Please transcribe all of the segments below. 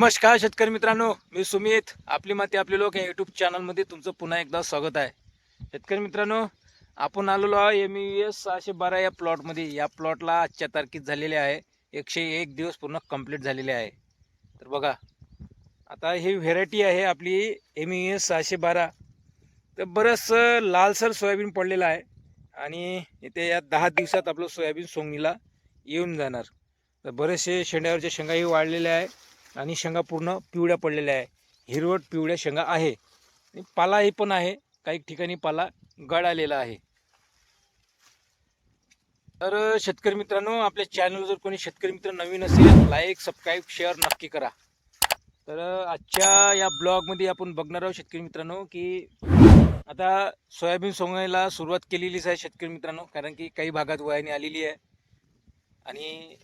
नमस्कार शेतकरी मित्रांनो मी सुमित. आपली माती आपले लोक या यूट्यूब चॅनलमध्ये तुमचं पुन्हा एकदा स्वागत आहे. शेतकरी मित्रांनो आपण आलेलो आहे एम यू एस सहाशे बारा या प्लॉटमध्ये या प्लॉटला आजच्या तारखेत झालेले आहे. एकशे एक दिवस पूर्ण कंप्लीट झालेले आहे. तर बघा आता ही व्हेरायटी आहे आपली एम यू एस सहाशे बारा. तर बरंचसं लालसर सोयाबीन पडलेलं आहे. आणि इथे या दहा दिवसात आपलं सोयाबीन सोंगणीला येऊन जाणार. तर बरेचसे शेंड्यावरच्या शेंगाही वाढलेल्या आहे. आणि शेंगा पूर्ण पिवळ्या पडलेल्या आहे. हिरवट पिवळ्या शेंगा आहे. पाला पालाही पण आहे. काही ठिकाणी पाला गळ आलेला आहे. तर शेतकरी मित्रांनो आपल्या चॅनल जर कोणी शेतकरी मित्र नवीन असेल लाईक सबस्क्राईब शेअर नक्की करा. तर आजच्या या ब्लॉगमध्ये आपण बघणार आहोत शेतकरी मित्रांनो की आता सोयाबीन सोंगायला सुरुवात केलेलीच आहे शेतकरी मित्रांनो कारण की काही भागात वयाने आलेली आहे. आणि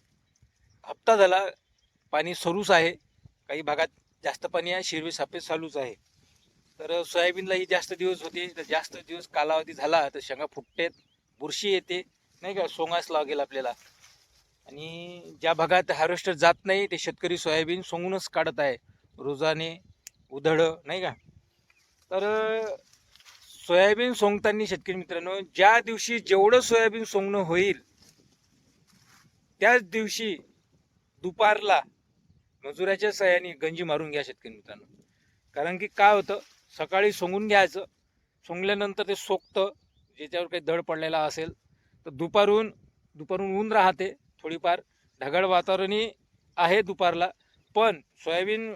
हप्ता झाला पाणी सरूच आहे. काही भागात जास्त पाणी आहे शिरवी सापे चालूच आहे. तर सोयाबीनलाही जास्त दिवस होते. तर जास्त दिवस कालावधी झाला तर शेंगा फुटतेत बुरशी येते. नाही का? सोंगास लागेल आपल्याला. आणि ज्या भागात हार्वेस्टर जात नाही ते शेतकरी सोयाबीन सोंगूनच काढत आहे. रोजाने उधळं नाही का? तर सोयाबीन सोंगताना शेतकरी मित्रांनो ज्या दिवशी जेवढं सोयाबीन सोंगणं होईल त्याच दिवशी दुपारला मजुराच्या सहाय्याने गंजी मारून घ्या शेतकरी मित्रांनो. कारण की काय होतं सकाळी सोंगून घ्यायचं सोंगल्यानंतर ते सोकतं ज्याच्यावर काही दड पडलेला असेल तर दुपारून दुपारून ऊन राहते थोडीफार ढगाळ वातावरणही आहे दुपारला पण सोयाबीन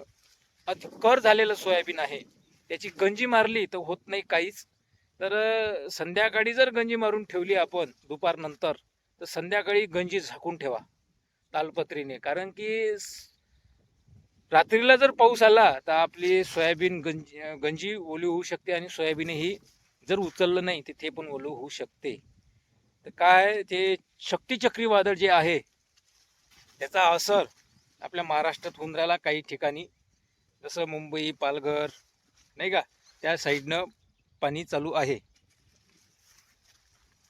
अति कर झालेलं सोयाबीन आहे त्याची गंजी मारली तर होत नाही काहीच. तर संध्याकाळी जर गंजी मारून ठेवली आपण दुपारनंतर तर संध्याकाळी गंजी झाकून ठेवा तालपत्रीने. कारण की रात्रीला जर पाऊस आला तर आपली सोयाबीन गंजी गंजी ओली होऊ शकते आणि सोयाबीनही जर उचललं नाही तर ते पण ओलं होऊ शकते. तर काय ते शक्ती चक्रीवादळ जे आहे त्याचा असर आपल्या महाराष्ट्रात होऊन राहिला काही ठिकाणी. जसं मुंबई पालघर नाही का? त्या साईडनं पाणी चालू आहे.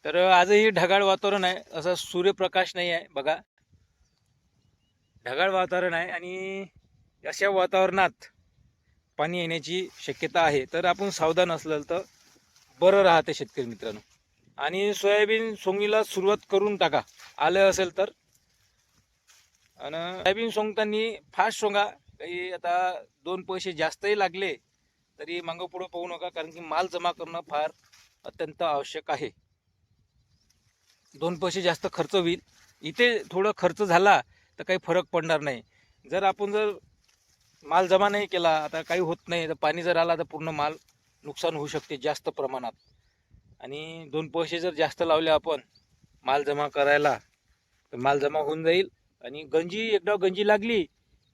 तर आजही ढगाळ वातावरण आहे असं सूर्यप्रकाश नाही आहे बघा. ढगाळ वातावरण आहे आणि अशा वातावरणात पाणी येण्याची शक्यता आहे. तर आपण सावधान असलं तर बरं राहते शेतकरी मित्रांनो. आणि सोयाबीन सोंगीला सुरुवात करून टाका. आलं असेल तर. आणि सोयाबीन सोंगताना फास्ट सोंगा. काही आता दोन पैसे जास्तही लागले तरी मागं पुढं पाहू नका कारण की माल जमा करणं फार अत्यंत आवश्यक आहे. दोन पैसे जास्त खर्च होईल. इथे थोडं खर्च झाला तर काही फरक पडणार नाही. जर आपण जर माल जमा नाही केला आता काही होत नाही तर पाणी जर आला तर पूर्ण माल नुकसान होऊ शकते जास्त प्रमाणात. आणि दोन पैसे जर जास्त लावले आपण माल जमा करायला तर माल जमा होऊन जाईल. आणि गंजी एकदा गंजी लागली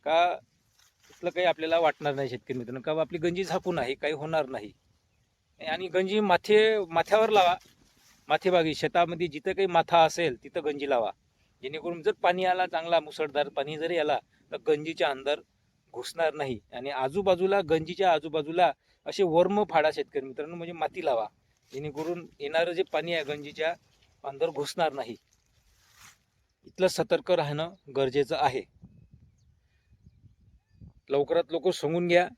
का तिथलं काही आपल्याला वाटणार नाही शेतकरी मित्रांनो का आपली गंजी झाकून आहे काही होणार नाही. आणि गंजी माथे माथ्यावर लावा. माथेबागी शेतामध्ये जिथं काही माथा असेल तिथं गंजी लावा. जेणेकरून जर पाणी आला चांगला मुसळधार पाणी जरी आला तर गंजीच्या अंदर घुसणार नाही. आणि आजूबाजूला गंजीच्या आजूबाजूला असे वर्म फाडा शेतकरी मित्रांनो म्हणजे माती लावा. जेणेकरून येणारं जे पाणी आहे गंजीच्या अंदर घुसणार नाही. इथलं सतर्क राहणं गरजेचं आहे. लवकरात लवकर सांगून घ्या.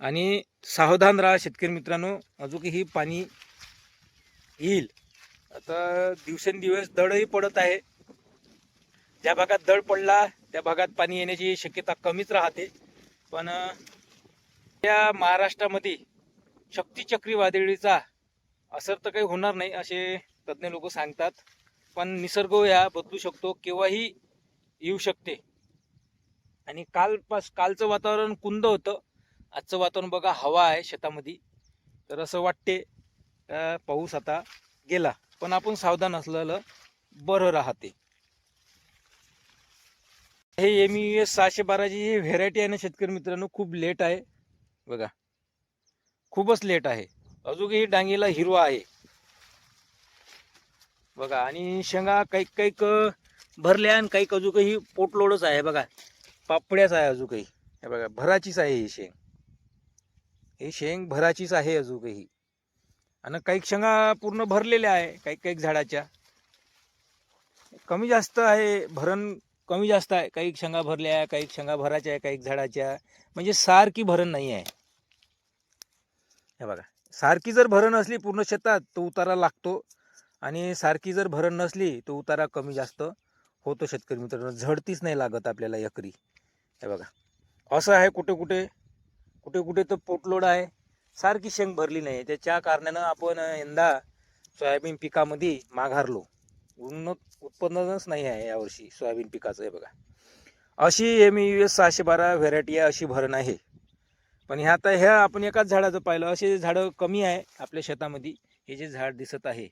आणि सावधान राहा शेतकरी मित्रांनो अजूनही पाणी येईल. आता दिवसेंदिवस दडही पडत आहे. ज्या भागात दड पडला त्या भागात पाणी येण्याची शक्यता कमीच राहते. पण या महाराष्ट्रामध्ये शक्ती चक्रीवादळीचा असर तर काही होणार नाही असे तज्ज्ञ लोक सांगतात. पण निसर्ग या बदलू शकतो केव्हाही येऊ शकते. आणि कालपास कालचं वातावरण कुंद होतं. आजचं वातावरण बघा हवा आहे शेतामध्ये. तर असं वाटते पाऊस आता गेला. पण आपण सावधान असलेलं बरं राहते. हे एम यू एस सहाशे बाराची ही व्हेरायटी आहे ना शेतकरी मित्रांनो खूप लेट आहे. बघा खूपच लेट आहे. अजूनही डांगीला हिरवा आहे. बघा आणि शेंगा काही काही भरल्या आणि काही अजूनही पोटलोडच आहे. बघा पापड्याच आहे अजूनही. हे बघा भराचीच आहे ही शेंग. ही शेंग भराचीच आहे अजूनही. आणि काही शेंगा पूर्ण भरलेल्या आहे काही काही झाडाच्या. कमी जास्त आहे भरण कमी जास्त आहे. काही शेंगा भरल्या आहे काही शेंगा भरायच्या आहे काही झाडाच्या. म्हणजे सारखी भरण नाही आहे. हे बघा. सारखी जर भरण असली पूर्ण शेतात तर उतारा लागतो. आणि सारखी जर भरण नसली तर उतारा कमी जास्त होतो शेतकरी मित्रांनो. झडतीच नाही लागत आपल्याला एकरी. हे बघा. असं आहे कुठे कुठे. कुठे कुठे तर पोटलोड आहे. सारखी शेंग भरली नाही. त्याच्या कारणानं आपण यंदा सोयाबीन पिकामध्ये माघारलो. उन्नत उत्पन्नच नाही आहे यावर्षी सोयाबीन पिकाचं हे बघा. अशी एम यू एस सहाशे बारा व्हेरायटी आहे अशी भरण आहे. पण ह्या आता ह्या आपण एकाच झाडाचं पाहिलं असे झाडं कमी आहे आपल्या शेतामध्ये हे जे झाड दिसत आहे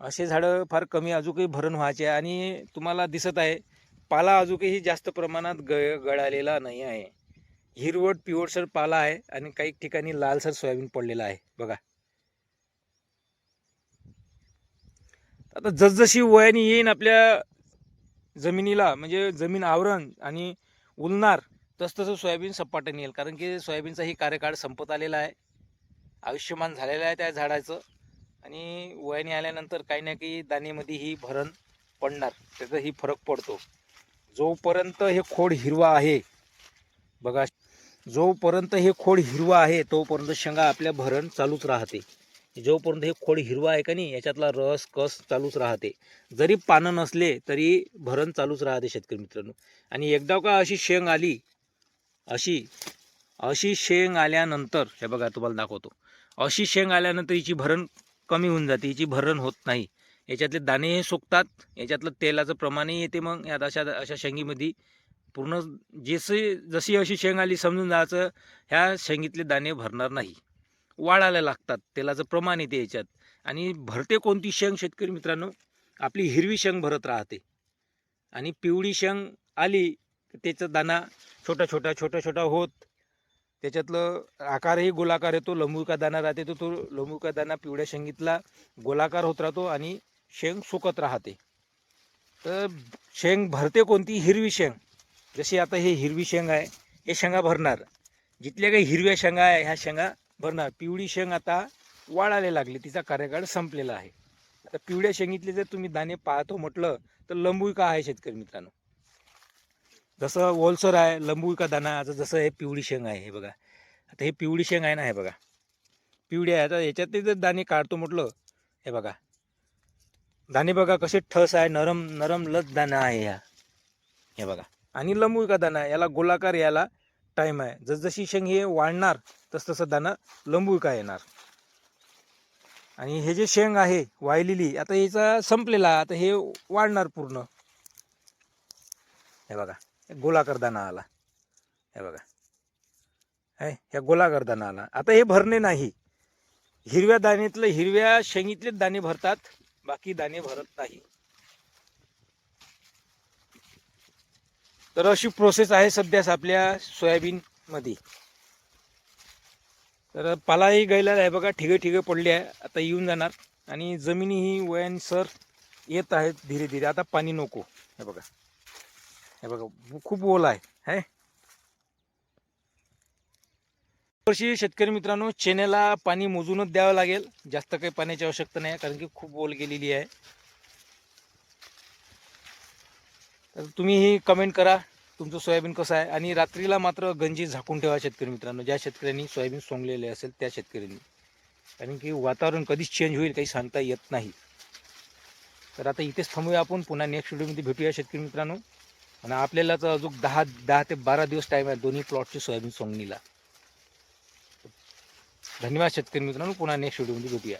असे झाडं फार कमी अजूनही भरण व्हायचे आणि तुम्हाला दिसत आहे पाला अजूनही जास्त प्रमाणात ग गळालेला नाही आहे. हिरवट पिवळसर पाला आहे आणि काही ठिकाणी लालसर सोयाबीन पडलेला आहे बघा. आता जसजशी वयाने येईन आपल्या जमिनीला म्हणजे जमीन आवरण आणि उलणार तसतसं सोयाबीन सपाटन येईल कारण की सोयाबीनचाही कार्यकाळ संपत आलेला आहे. आयुष्यमान झालेलं आहे त्या झाडाचं. आणि वयाने आल्यानंतर काही ना काही दाणेमध्ये ही भरण पडणार. त्याचाही फरक पडतो. जोपर्यंत हे खोड हिरवा आहे बघा जोपर्यंत हे खोड हिरवा आहे तोपर्यंत शेंगा आपल्या भरण चालूच राहते. जोपर्यंत हे खोड हिरवा आहे का नाही याच्यातला रस कस चालूच राहते. जरी पानं नसले तरी भरण चालूच राहते शेतकरी मित्रांनो. आणि एकदा का अशी शेंग आली अशी अशी शेंग आल्यानंतर हे बघा तुम्हाला दाखवतो. अशी शेंग आल्यानंतर हिची भरण कमी होऊन जाते हिची भरण होत नाही. याच्यातले दाणे हे सुकतात याच्यातलं तेलाचं प्रमाणही येते मग यात अशा अशा शेंगीमध्ये पूर्ण जसे जशी अशी शेंग आली समजून जायचं ह्या शेंगीतले दाणे भरणार नाही. वाढायला लागतात. तेलाचं प्रमाण येते याच्यात आणि भरते कोणती शेंग शेतकरी मित्रांनो? आपली हिरवी शेंग भरत राहते. आणि पिवळी शेंग आली त्याचा दाना छोटा छोटा छोटा छोटा होत. त्याच्यातलं आकारही गोलाकार येतो. लंबुका दाना राहते तो तो लंबूका दाना पिवळ्या शेंगीतला गोलाकार होत राहतो आणि शेंग सुकत राहते. तर शेंग भरते कोणती? हिरवी शेंग. जशी आता हे हिरवी शेंग आहे हे शेंगा भरणार. जिथल्या काही हिरव्या शेंगा आहे ह्या शेंगा भरणार पिवळी शेंग आता वाढायला लागली तिचा कार्यकाळ संपलेला आहे. आता पिवळ्या शेंगीतले जर तुम्ही दाणे पाहतो म्हटलं तर लंबुका आहे शेतकरी मित्रांनो. जसं ओलसर आहे लंबुका दाणा आता जसं हे पिवळी शेंग आहे हे बघा. आता हे पिवळी शेंग आहे ना हे बघा. पिवळी आहे आता याच्यातले जर दाणे काढतो म्हटलं हे बघा. दाणे बघा कसे ठस आहे नरम नरम लच दाणा आहे ह्या हे बघा. आणि लंबुका दाणा याला गोलाकार याला टाईम आहे. जसजशी शेंग हे वाढणार तसतसं दाणं लंबुका येणार? आणि हे जे शेंग आहे वाळलेली आता याचा संपलेला आता हे वाढणार पूर्ण. हे बघा गोलाकार दाणा आला. हे बघा. हे ह्या गोलाकार दाणा आला. आता हे भरणे नाही. हिरव्या दाण्यातलं हिरव्या शेंगीतलेच दाणे भरतात बाकी दाणे भरत नाही. तर अशी प्रोसेस आहे सध्याच आपल्या सोयाबीनमध्ये. तर पालाही गैलेला आहे बघा ठिगे ठिगे पडले आहे. आता येऊन जाणार. आणि जमिनी ही वयानुसार येत आहेत धीरे धीरे. आता पाणी नको. हे बघा. हे बघा खूप ओल आहे. है? वर्षी शेतकरी मित्रांनो चेनेला पाणी मोजूनच द्यावं लागेल. जास्त काही पाण्याची आवश्यकता नाही कारण की खूप ओल गेलेली आहे. तर तुम्हीही कमेंट करा. तुमचं सोयाबीन कसं आहे? आणि रात्रीला मात्र गंजी झाकून ठेवा शेतकरी मित्रांनो. ज्या शेतकऱ्यांनी सोयाबीन सोंगलेले असेल त्या शेतकऱ्यांनी. कारण की वातावरण कधीच चेंज होईल काही सांगता येत नाही. तर आता इथेच थांबूया आपण. पुन्हा नेक्स्ट व्हिडिओमध्ये भेटूया शेतकरी मित्रांनो. आणि आपल्याला तर अजून दहा दहा ते बारा दिवस टाईम आहे दोन्ही प्लॉटची सोयाबीन सोंगणीला. धन्यवाद शेतकरी मित्रांनो. पुन्हा नेक्स्ट व्हिडिओमध्ये भेटूया.